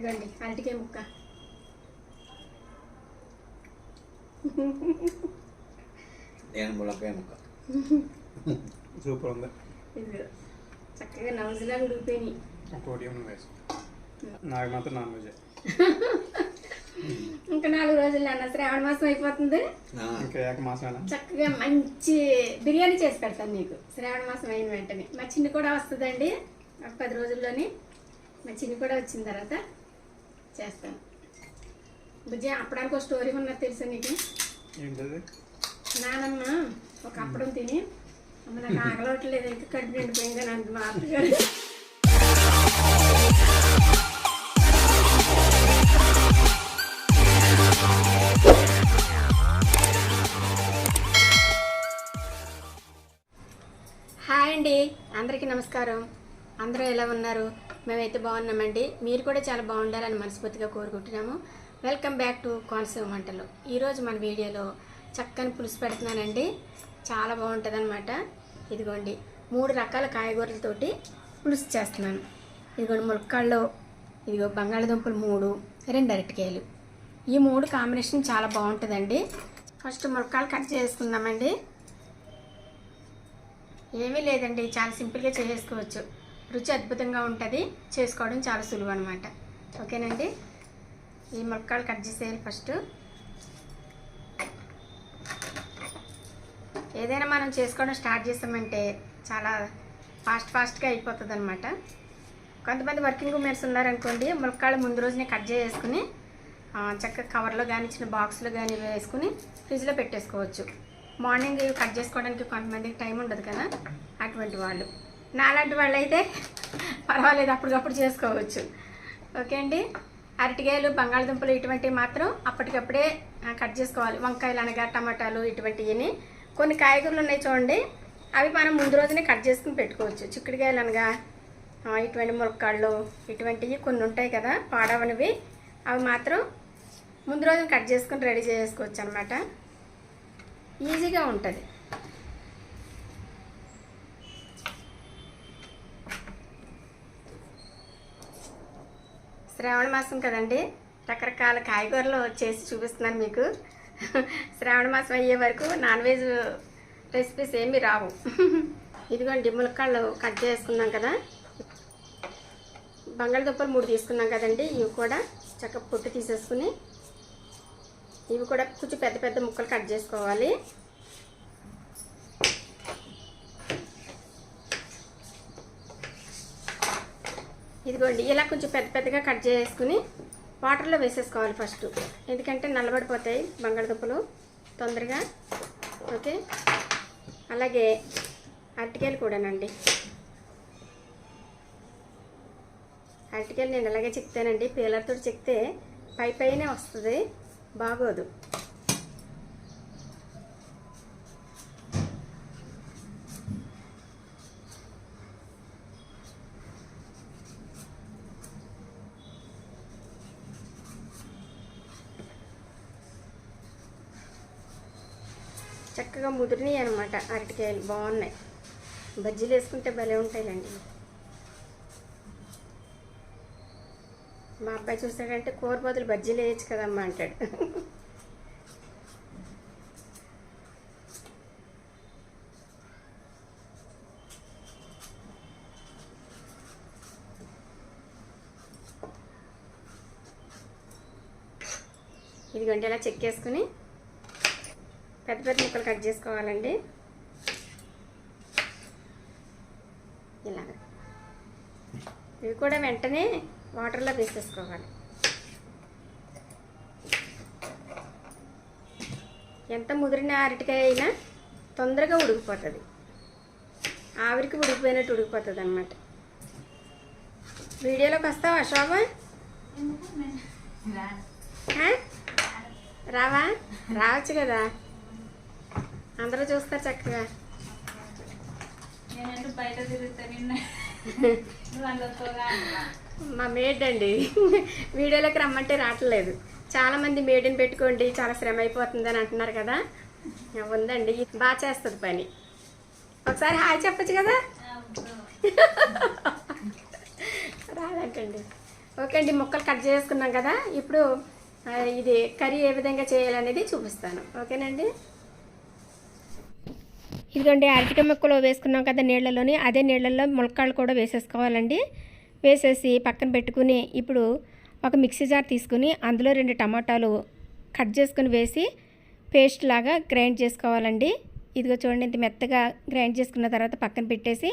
ఇదిగోండి అరటికాయ ముక్క. నేను ములక్కాయ ముక్క. సూపర్ ఉంది. చక్కగా నవజులాగా ఉడిపోయినాయి నాకు మాత్రం నాన్ వెజ్. ఇంకా నాలుగు రోజులు అన్న శ్రావణ మాసం అయిపోతుంది. చక్కగా మంచి బిర్యానీ చేసి పెడతాను మీకు. శ్రావణ మాసం అయిన వెంటనే. మా చిన్ని కూడా వస్తుందండి. ఒక పది రోజుల్లోనే మా చిన్ని కూడా వచ్చిన తర్వాత చేస్తాను బుజ్జి అప్పడానికి ఒక స్టోరీ ఉన్నది తెలుసా నీకు? ఏంటది? నానమ్మ ఒక అప్పడం తిని అమ్మ నాకు ఆగలవట్లేదు ఇంకా కడుపు నిండిపోయింది అని అంది మా అత్తగారు. హాయ్ అండి అందరికీ నమస్కారం. అందరూ ఎలా ఉన్నారు? మేమైతే బాగున్నామండి. మీరు కూడా చాలా బాగుండాలని మనస్ఫూర్తిగా కోరుకుంటున్నాము. వెల్కమ్ బ్యాక్ టు కోనసీమ వంటలు. ఈరోజు మన వీడియోలో చక్కని పులుసు పెడుతున్నానండి. చాలా బాగుంటుంది అనమాట ఇదిగోండి మూడు రకాల కాయగూరలతోటి పులుసు చేస్తున్నాను. ఇదిగోండి ములక్కాళ్ళు ఇదిగో బంగాళదుంపలు మూడు రెండు అరటికాయలు. ఈ మూడు కాంబినేషన్ చాలా బాగుంటుందండి. ఫస్ట్ ములక్కాయలు కట్ చేసుకుందామండి. ఏమీ లేదండి చాలా సింపుల్గా చేసుకోవచ్చు రుచి అద్భుతంగా ఉంటుంది. చేసుకోవడం చాలా సులువు అనమాట ఓకేనండి? ఈ ములక్కాయలు కట్ చేసేయాలి ఫస్ట్. ఏదైనా మనం చేసుకోవడం స్టార్ట్ చేసామంటే చాలా ఫాస్ట్ ఫాస్ట్గా అయిపోతుంది అనమాట కొంతమంది వర్కింగ్ ఉమెన్స్ ఉన్నారనుకోండి ములక్కాయలు ముందు రోజునే కట్ చేసుకుని చక్కగా కవర్లో కానీ చిన్న బాక్స్లో కానీ వేసుకుని ఫ్రిడ్జ్లో పెట్టేసుకోవచ్చు. మార్నింగ్ కట్ చేసుకోవడానికి కొంతమందికి టైం ఉండదు కదా అటువంటి వాళ్ళు. నాలాంటి వాళ్ళు అయితే పర్వాలేదు అప్పటికప్పుడు చేసుకోవచ్చు. ఓకే అండి? అరటికాయలు బంగాళదుంపలు ఇటువంటివి మాత్రం అప్పటికప్పుడే కట్ చేసుకోవాలి. వంకాయలు అనగా టమాటాలు ఇటువంటివి కొన్ని కాయగూరలు ఉన్నాయి చూడండి. అవి మనం ముందు రోజునే కట్ చేసుకుని పెట్టుకోవచ్చు. చిక్కుడుకాయలు అనగా ఇటువంటి మురక్కాళ్ళు ఇటువంటివి కొన్ని ఉంటాయి కదా పాడవనివి. అవి మాత్రం ముందు రోజున కట్ చేసుకుని రెడీ చేసుకోవచ్చు అనమాట ఈజీగా ఉంటుంది. శ్రావణ మాసం కదండి? రకరకాల కాయగూరలు చేసి చూపిస్తున్నాను మీకు. శ్రావణ మాసం అయ్యే వరకు నాన్ వెజ్ రెసిపీస్ ఏమీ రావు. ఇదిగోండి ములక్కాళ్ళు కట్ చేసుకున్నాం కదా. బంగాళదుంపలు మూడు తీసుకున్నాం కదండి. ఇవి కూడా చక్కగా పొట్టు తీసేసుకుని ఇవి కూడా కొంచెం పెద్ద పెద్ద ముక్కలు కట్ చేసుకోవాలి. ఇదిగోండి ఇలా కొంచెం పెద్ద పెద్దగా కట్ చేసుకుని వాటర్లో వేసేసుకోవాలి ఫస్ట్. ఎందుకంటే నల్లబడిపోతాయి బంగాళదుంపలు తొందరగా. ఓకే? అలాగే అరటికాయలు కూడానండి. అరటికాయలు నేను అలాగే చెక్తానండి పీలర్తో చెక్తే పై పైనే వస్తుంది బాగోదు. బాగా ముదిరినాయి అనమాట అరటికాయలు బాగున్నాయి. బజ్జీలు వేసుకుంటే భలే ఉంటాయిలండి. మా అబ్బాయి చూసాడంటే కూర బదులు బజ్జీలు వేయచ్చు కదమ్మా అంటాడు. ఇదిగోండి ఇలా చెక్కేసుకుని పెద్ద పెద్ద ముక్కలు కట్ చేసుకోవాలండి. ఇలాగ. ఇవి కూడా వెంటనే వాటర్లో వేసేసుకోవాలి. ఎంత ముదిరిన అరటికాయ అయినా తొందరగా ఉడికిపోతుంది. ఆవిరికి ఉడికిపోయినట్టు ఉడికిపోతుంది అనమాట వీడియోలోకి వస్తావా శోభ ఆ? రావా? రావచ్చు కదా. అందరూ చూస్తారు చక్కగా. మా మేడ్ అండి. వీడియోలోకి రమ్మంటే రావట్లేదు. చాలా మంది మేడ్ని పెట్టుకోండి చాలా శ్రమ అయిపోతుంది అని అంటున్నారు కదా. ఉందండి. బాగా చేస్తుంది పని. ఒకసారి హాయ్ చెప్పచ్చు కదా? రాదంటండి. ఓకే అండి ముక్కలు కట్ చేసుకున్నాం కదా. ఇప్పుడు ఇది కర్రీ ఏ విధంగా చేయాలనేది చూపిస్తాను. ఓకేనండి? ఇదిగోండి అరటికాయ మొక్కలు వేసుకున్నాం కదా నీళ్ళలోని అదే నీళ్ళల్లో ములక్కాళ్ళు కూడా వేసేసుకోవాలండి. వేసేసి పక్కన పెట్టుకుని ఇప్పుడు ఒక మిక్సీ జార్ తీసుకుని అందులో రెండు టమాటాలు కట్ చేసుకుని వేసి పేస్ట్ లాగా గ్రైండ్ చేసుకోవాలండి. ఇదిగో చూడండి ఇంత మెత్తగా గ్రైండ్ చేసుకున్న తర్వాత పక్కన పెట్టేసి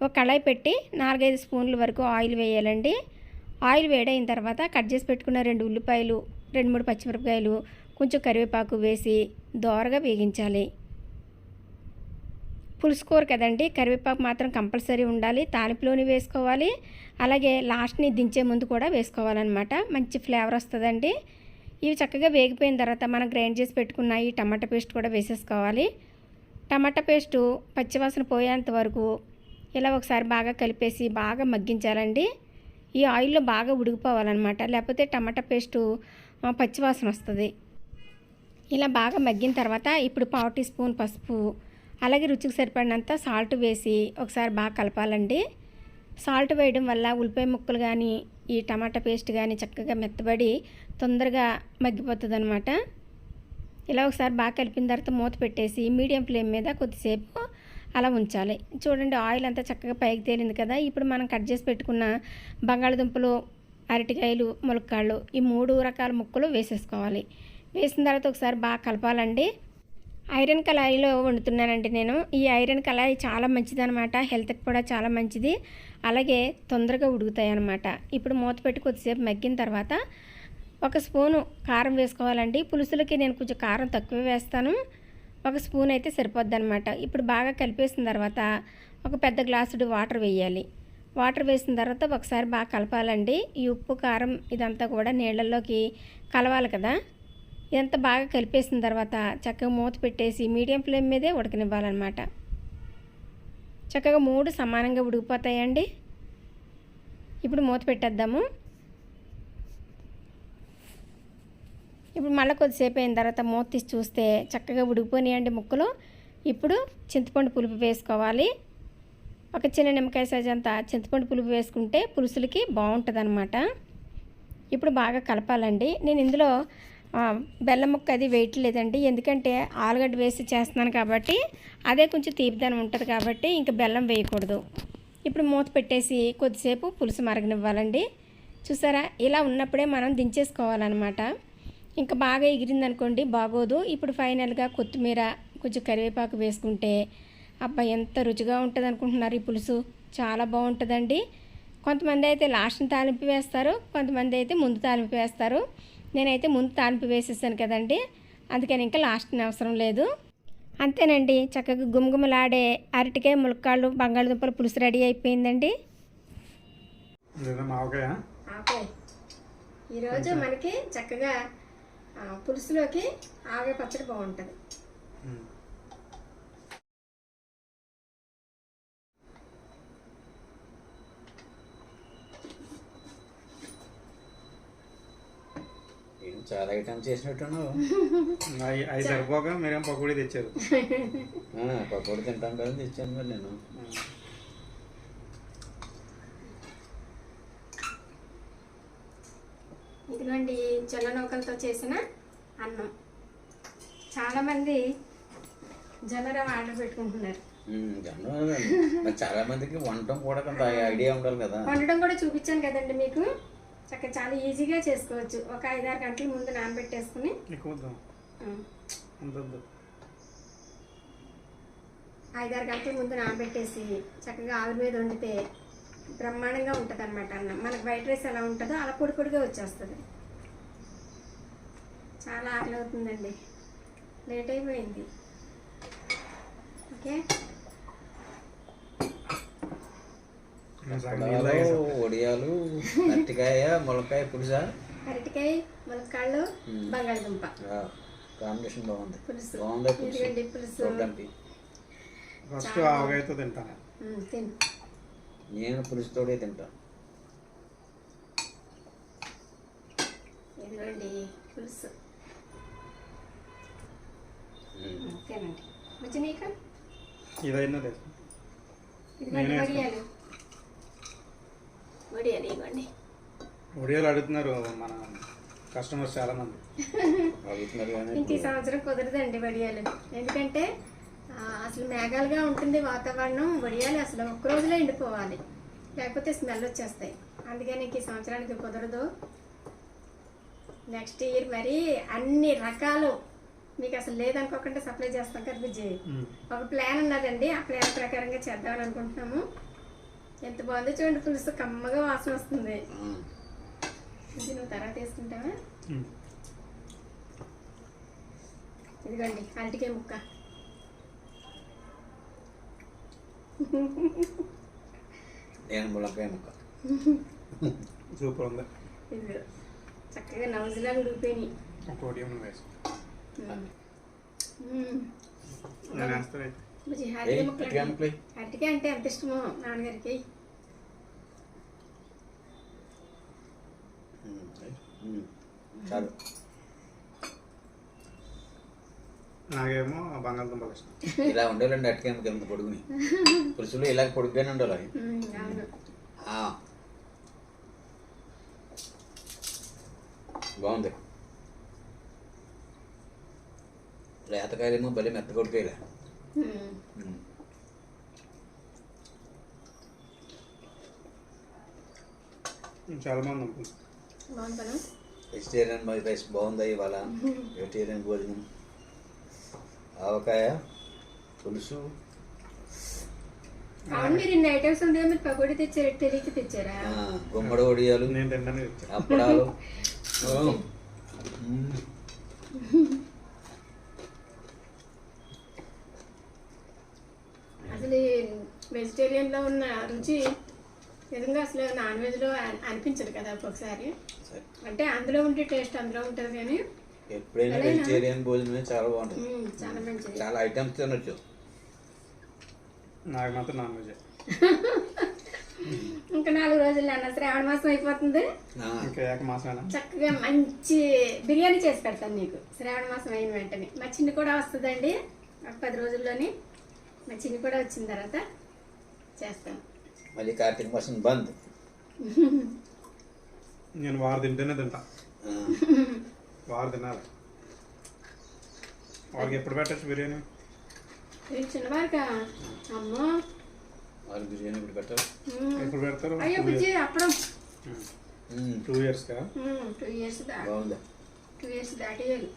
ఒక కళాయి పెట్టి నాలుగైదు స్పూన్ల వరకు ఆయిల్ వేయాలండి. ఆయిల్ వేడైన తర్వాత కట్ చేసి పెట్టుకున్న రెండు ఉల్లిపాయలు రెండు మూడు పచ్చిమిరపకాయలు కొంచెం కరివేపాకు వేసి దోరగా వేగించాలి. పులుసుకోరు కదండి. కరివేపాకు మాత్రం కంపల్సరీ ఉండాలి. తాలింపులోని వేసుకోవాలి. అలాగే లాస్ట్ని దించే ముందు కూడా వేసుకోవాలన్నమాట. మంచి ఫ్లేవర్ వస్తుందండి. ఇవి చక్కగా వేగిపోయిన తర్వాత మనం గ్రైండ్ చేసి పెట్టుకున్న ఈ టమాటా పేస్ట్ కూడా వేసేసుకోవాలి. టమాటా పేస్టు పచ్చివాసన పోయేంత వరకు ఇలా ఒకసారి బాగా కలిపేసి బాగా మగ్గించాలండి. ఈ ఆయిల్లో బాగా ఉడికిపోవాలన్నమాట. లేకపోతే టమాటా పేస్టు పచ్చివాసన వస్తుంది. ఇలా బాగా మగ్గిన తర్వాత ఇప్పుడు పావు టీ స్పూన్ పసుపు అలాగే రుచికి సరిపడినంత సాల్ట్ వేసి ఒకసారి బాగా కలపాలండి. సాల్ట్ వేయడం వల్ల ఉల్లిపాయ ముక్కలు కానీ ఈ టమాటా పేస్ట్ కానీ చక్కగా మెత్తబడి తొందరగా మగ్గిపోతుంది అనమాట ఇలా ఒకసారి బాగా కలిపిన తర్వాత మూత పెట్టేసి మీడియం ఫ్లేమ్ మీద కొద్దిసేపు అలా ఉంచాలి. చూడండి ఆయిల్ అంతా చక్కగా పైకి తేలింది కదా ఇప్పుడు మనం కట్ చేసి పెట్టుకున్న బంగాళదుంపలు అరటికాయలు ములక్కాళ్ళు ఈ మూడు రకాల ముక్కలు వేసేసుకోవాలి. వేసిన తర్వాత ఒకసారి బాగా కలపాలండి. ఐరన్ కళాయిలో వండుతున్నానండి నేను. ఈ ఐరన్ కళాయి చాలా మంచిదనమాట. హెల్త్కి కూడా చాలా మంచిది. అలాగే తొందరగా ఉడుకుతాయి అన్నమాట ఇప్పుడు మూత పెట్టి కొద్దిసేపు మగ్గిన తర్వాత ఒక స్పూను కారం వేసుకోవాలండి. పులుసులకి నేను కొంచెం కారం తక్కువ వేస్తాను. ఒక స్పూన్ అయితే సరిపోద్ది అనమాట ఇప్పుడు బాగా కలిపేసిన తర్వాత ఒక పెద్ద గ్లాసుడు వాటర్ వేయాలి. వాటర్ వేసిన తర్వాత ఒకసారి బాగా కలపాలండి. ఈ ఉప్పు కారం ఇదంతా కూడా నీళ్ళల్లోకి కలవాలి కదా. ఇదంతా బాగా కలిపేసిన తర్వాత చక్కగా మూత పెట్టేసి మీడియం ఫ్లేమ్ మీదే ఉడకనివ్వాలన్నమాట. చక్కగా మూడు సమానంగా ఉడికిపోతాయండి. ఇప్పుడు మూత పెట్టేద్దాము. ఇప్పుడు మళ్ళీ కొద్దిసేపు అయిన తర్వాత మూత తీసి చూస్తే చక్కగా ఉడికిపోయినాయండి ముక్కలు. ఇప్పుడు చింతపండు పులుపు వేసుకోవాలి. ఒక చిన్న నిమ్మకాయ సైజ్ అంతా చింతపండు పులుపు వేసుకుంటే పులుసులకి బాగుంటుంది అనమాట ఇప్పుడు బాగా కలపాలండి. నేను ఇందులో బెల్లం ముక్క అది వేయట్లేదండి ఎందుకంటే ఆలుగడ్డ వేసి చేస్తున్నాను కాబట్టి అదే కొంచెం తీపిదనం ఉంటుంది కాబట్టి ఇంకా బెల్లం వేయకూడదు. ఇప్పుడు మూత పెట్టేసి కొద్దిసేపు పులుసు మరగనివ్వాలండి. చూసారా? ఇలా ఉన్నప్పుడే మనం దించేసుకోవాలన్నమాట. ఇంకా బాగా ఎగిరిందనుకోండి బాగోదు. ఇప్పుడు ఫైనల్గా కొత్తిమీర కొంచెం కరివేపాకు వేసుకుంటే అబ్బా ఎంత రుచిగా ఉంటుంది అనుకుంటున్నారు ఈ పులుసు. చాలా బాగుంటుందండి. కొంతమంది అయితే లాస్ట్ని తాలింపు వేస్తారు కొంతమంది అయితే ముందు తాలింపు వేస్తారు. నేనైతే ముందు తాలింపు వేసేసాను కదండి. అందుకని ఇంకా లాస్ట్ని అవసరం లేదు. అంతేనండి చక్కగా గుమగుమలాడే అరటికాయ ములక్కాళ్ళు బంగాళదుంపల పులుసు రెడీ అయిపోయిందండి. ఈరోజు మనకి చక్కగా ఆ, పులుసులోకి ఆవే పచ్చడి బాగుంటుంది. చాలా ఐటమ్స్ చేసినట్టున్నావు. అవి అవి సరిపోక మీరేం పకోడీ తెచ్చారు? పకోడీ తింటాం కదా తెచ్చాను మరి నేను. ఇదిగోండి జొన్న నూకలతో చేసిన అన్నం. చాలామంది జొన్న రవ్వ ఆర్డర్ పెట్టుకుంటున్నారు. జొన్న చాలా మందికి వంటం కూడా కొంత ఐడియా ఉండాలి కదా. వండడం కూడా చూపించాను కదండి మీకు. చక్కగా చాలా ఈజీగా చేసుకోవచ్చు. ఒక ఐదారు గంటల ముందు నానబెట్టేసుకుని. ఐదారు గంటల ముందు నానబెట్టేసి చక్కగా ఆవిరి మీద వండితే బ్రహ్మాండంగా ఉంటుంది అనమాట అన్నం. మనకు వైట్ రైస్ ఎలా ఉంటుందో అలా పొడి పొడిగా వచ్చేస్తుంది. చాలా ఆకలి అవుతుందండి. లేట్ అయిపోయింది. ఓకే? వడియాలు అరటికాయ ములక్కాయ పులుసా అరటికాయ ములక్కాళ్ళు బంగాళదుంప కాంబినేషన్ బాగుంది. బాగుంది పులుసు ఫస్ట్ ఆవకాయతో తింటాను తిను. నేను పులుసుతోడే తింటాను ఇదిగోండి పులుసు ఉమ్. ఉమ్, తినండి వచ్చి నీకు? ఇదైనా లేదు. ఇదిగోండి నేనే వడియాలు వడియాలు ఇవ్వండి. ఒడియాలు అడుగుతున్నారు మన కస్టమర్స్ చాలా మంది అడుగుతున్నారు కానీ ఇంక ఈ సంవత్సరం కుదరదండి వడియాలు. ఎందుకంటే ఆ, అసలు మేఘాలుగా ఉంటుంది వాతావరణం వడియాలు అసలు ఒక్క రోజులో ఎండిపోవాలి. లేకపోతే స్మెల్ వచ్చేస్తాయి. అందుకని ఇంక ఈ సంవత్సరానికి కుదరదు. నెక్స్ట్ ఇయర్ మరి అన్ని రకాలు మీకు అసలు లేదనుకోకుండా సప్లై చేస్తాం కదా విజయ్. ఒక ప్లాన్ ఉన్నదండి. ఆ ప్లాన్ ప్రకారంగా చేద్దామని అనుకుంటున్నాము. ఎంత బాగుందో చూడండి పులుసు కమ్మగా వాసన వస్తుంది. ఇది నువ్వు తర్వాత తీసుకుంటావా ఉమ్. ఇదిగోండి అరటికాయ ముక్క. నేను ములక్కాయ ముక్క. సూపర్ ఉంది. ఇదిగో చక్కగా నవజులాగా ఉడిపోయినాయి అరటికాయ ముక్కలు? అరటికాయ అంటే ఎంత ఇష్టమో నాన్నగారికి. నాకేమో బంగాళదుంపలు ఇష్టం. ఇలా ఉండాలండి అటుకే ఎంత పొడుగుని. పులుసులు ఇలా పొడుగ్గానే ఉండాలి. బాగుంది. లేతకాయలేమో భలే మెత్త కొడుకాయలే చాలా మంది ఉంటుంది వెజిటేరియన్ రైస్ బాగుందా ఇవాళ? వెజిటేరియన్ భోజనం. ఆవకాయ పులుసు. గుమ్మడి వచ్చాను అప్పడాలు. అసలు వెజిటేరియన్లో ఉన్న రుచి నిజంగా అసలు నాన్ వెజ్లో అన్- అనిపించదు కదా ఒక్కొక్కసారి. సరే. అంటే అందులో ఉండే టేస్ట్ అందులో ఉంటుంది కానీ ఎప్పుడైనా వెజిటేరియన్ భోజనమే చాలా బాగుంటుంది. చాలా మంచిది. చాలా ఐటమ్స్ తినొచ్చు. నాకు మాత్రం నాన్ వెజ్. ఇంకా నాలుగు రోజులు అన్న శ్రావణ మాసం అయిపోతుంది. చక్కగా మంచి బిర్యానీ చేసి పెడతాను నీకు. శ్రావణ మాసం అయిన వెంటనే. మా చిన్ని కూడా వస్తుందండి. ఒక పది రోజుల్లోని మా చిన్ని కూడా వచ్చిన తర్వాత చేస్తాను. మళ్ళీ కార్తీక మాసం బంద్. నేను వారు తింటేనే తింటా. వారు తినాలి. వారికి ఎప్పుడు పెట్టచ్చు బిర్యానీ? వీళ్ళు చిన్నవారుగా అమ్మో. వాళ్ళు బిర్యానీ ఇప్పుడు పెట్టాలి ఉమ్. ఎప్పుడు పెడతారు? అయ్యో బుజ్జి అప్పుడు. టూ ఇయర్స్గా టూ ఇయర్స్ బాగుందా. టూ ఇయర్స్ దాటేయాలి.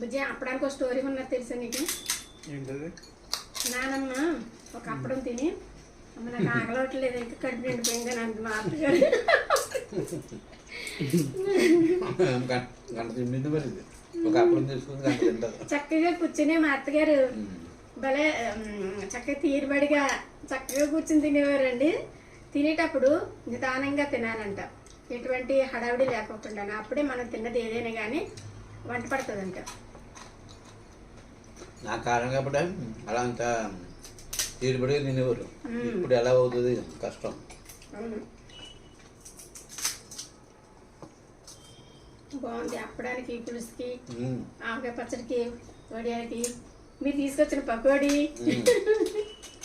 బుజ్జి అప్పడానికి ఒక స్టోరీ ఉన్నది తెలుసా నీకు? ఏంటది? నానమ్మ ఒక అప్పడం తిని ఆగలవట్లేదు ఇంకా కడుపు నిండిపోయిందని అంత మాత్రం గంట గంట తిండింది మరి ఇది. ఒక అప్పుడు తీసుకుని గంట తింటారు చక్కగా కూర్చుని మా అత్తగారు. భలే చక్కగా తీరుబడిగా చక్కగా కూర్చుని తినేవారండి. తినేటప్పుడు నిదానంగా తినాలంట. ఎటువంటి హడావిడి లేకోకుండా అప్పుడే మనం తిన్నది ఏదైనా కానీ వంట పడుతుందంట. నా కాలం కాబట్టి అలా అంత తీరుబడిగా తినేవారు. ఇప్పుడు ఎలా అవుతుంది? కష్టం. అవును. బాగుంది. అప్పడానికి పులుసుకి. ఆవకాయ పచ్చడికి వడియాలకి. మీరు తీసుకొచ్చిన పకోడీ.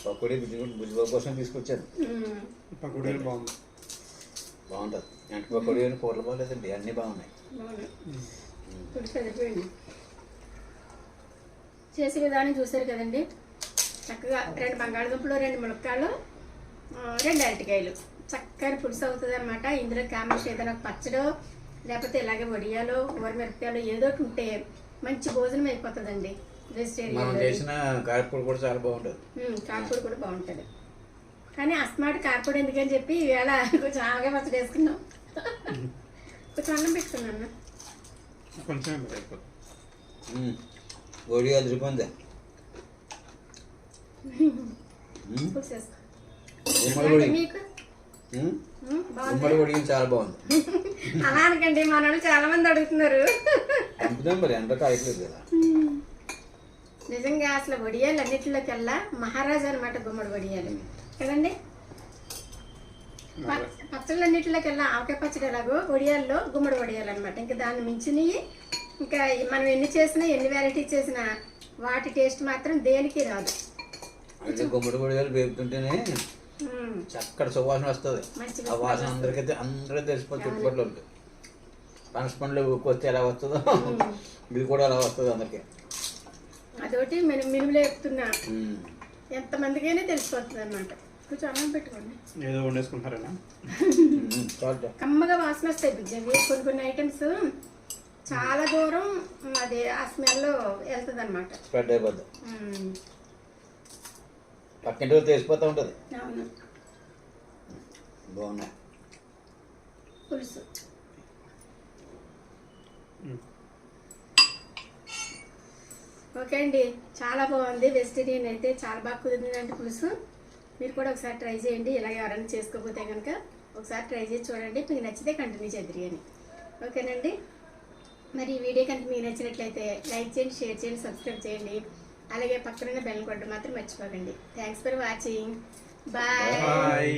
పకోడీ బుజ్జి బుజ్జిబాబు కోసం తీసుకొచ్చాను. ఉమ్, పకోడీలు బాగుంది. బాగుంటుంది. ఎంట పకోడీ అని కూరలు బాగలేదండి. అన్నీ బాగున్నాయి. చేసే విధానం చూసారు కదండి? చక్కగా రెండు బంగాళదుంపలు రెండు ములక్కాయలు రెండు అరటికాయలు. చక్కని పులుసు అవుతుంది అనమాట ఇందులో కాంబినేషన్ ఏదైనా పచ్చడో లేకపోతే ఇలాగే వడియాలో ఊరమిరపకాయలు ఏదో ఒకటి ఉంటే మంచి భోజనం అయిపోతుందండి. మనం వెజిటేరియన్ చేసిన కారపూడి కూడా చాలా బాగుంటుంది. కారపొడి కూడా బాగుంటుంది. కానీ అస్మాట్ కారపొడి ఎందుకని చెప్పి ఈవేళ కొంచెం ఆవగా పచ్చడి వేసుకున్నాం. కొంచెం అన్నం పెట్టుకున్నాను కొంచెం అయిపోతుంది మ్మ్. గుమ్మడి వడి చాలా బాగుంది. అలా అనకండి మన వాళ్ళు చాలా మంది అడుగుతున్నారు. పంపుదాం మరి ఎండ కాయట్లేదు కదా. నిజంగా అసలు వడియాలు అన్నిటిలోకెల్లా మహారాజా అనమాట గుమ్మడి వడియాలు కదండి? ప- పచ్చళ్ళు అన్నిటిలోకెల్లా ఆవకాయ పచ్చడి ఎలాగో వడియాల్లో గుమ్మడి వడియాలు అనమాట ఇంకా దాన్ని మించినవి ఇంకా మనం ఎన్ని చేసినా ఎన్ని వెరైటీ చేసినా వాటి టేస్ట్ మాత్రం దేనికి రాదు. గుమ్మడి వడియాలు వేపుతుంటేనే. చక్కటి సువాసన వస్తుంది. ఆ వాసన అందరికైతే అందరూ తెలిసిపోతుంది చుట్టుపక్కల వాళ్ళకి పనస పండ్లు కొత్త ఎలా వస్తుందో ఇది కూడా అలా వస్తుంది అందరికి. అదొకటి మిను మినుములు వేపుతున్నా. ఎంతమందికైనా తెలిసిపోతుంది అనమాట కొంచెం అన్నం పెట్టుకోండి. ఏదో వండేసుకుంటారేనా? కమ్మగా వాసన వస్తాయి. బిజ్జవి కొన్ని కొన్ని ఐటమ్స్ చాలా దూరం అది ఆ స్మెల్ వెళ్తుంది అనమాట స్ప్రెడ్ అయిపోద్ది. పక్కింటి వాళ్ళు తెలిసిపోతూ ఉంటుంది. బాగున్నాయి పులుసు. ఓకే అండి చాలా బాగుంది. వెజిటేరియన్ అయితే చాలా బాగా కుదిరిందంటే పులుసు. మీరు కూడా ఒకసారి ట్రై చేయండి. ఇలా ఎవరైనా చేసుకోకపోతే కనుక ఒకసారి ట్రై చేసి చూడండి. మీకు నచ్చితే కంటిన్యూ చేద్దరు అని ఓకేనండి? మరి ఈ వీడియో కనుక మీకు నచ్చినట్లయితే లైక్ చేయండి షేర్ చేయండి సబ్స్క్రైబ్ చేయండి. అలాగే పక్కన బెల్ కొట్టడం మాత్రం మర్చిపోకండి. Thanks for watching bye bye